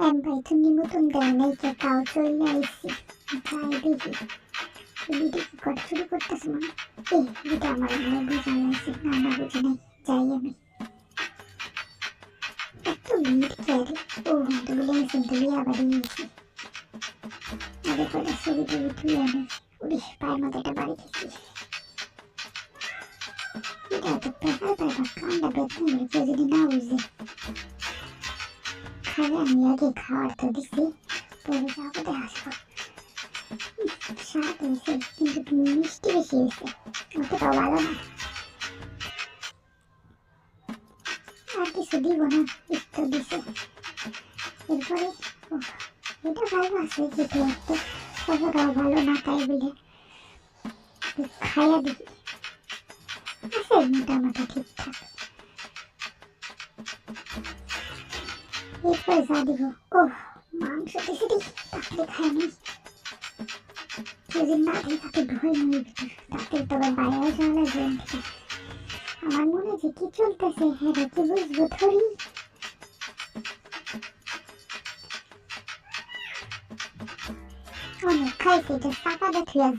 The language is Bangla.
ভাই তো নিমন্ত্রণ দেয় নাই তাও চলে আইসি তাই দেখি। বিটি কি করে শুরু করতেছে মনে। এই বিটা আমার মনে বুঝে আইসি না না বুঝে নাই যাই আমি। এত ভিড় কে ও দুলে দুলে আবার আইসি আরে করে ছবি টবি তুলে আনি। উড়ি, পায়ের মধ্যে একটা বাড়ি খেয়েছি এটা তো পেপার পেপার কান্ডা বেতন যদি না বুঝে। আমি আগে খাওয়ার তো কিন্তু মিষ্টি বেশি ভালো না আর কিছু দিব। না দিছে এরপরে এটা ভালো আছে অতটাও ভালো না তাই বলে খাইয়া আছে মোটামুটি ঠিকঠাক। এরপরে যা দিব ও মাংস দিছে দি তাতে খাইনি সেদিন না দিয়ে তাতে ঢুকে নিয়ে তাতে তবে বাইরে জোন আমার মনে যে কি চলতেছে হ্যাঁ কি বুঝব ধরি অনেক খাইছে যে চাকা দেখে যায়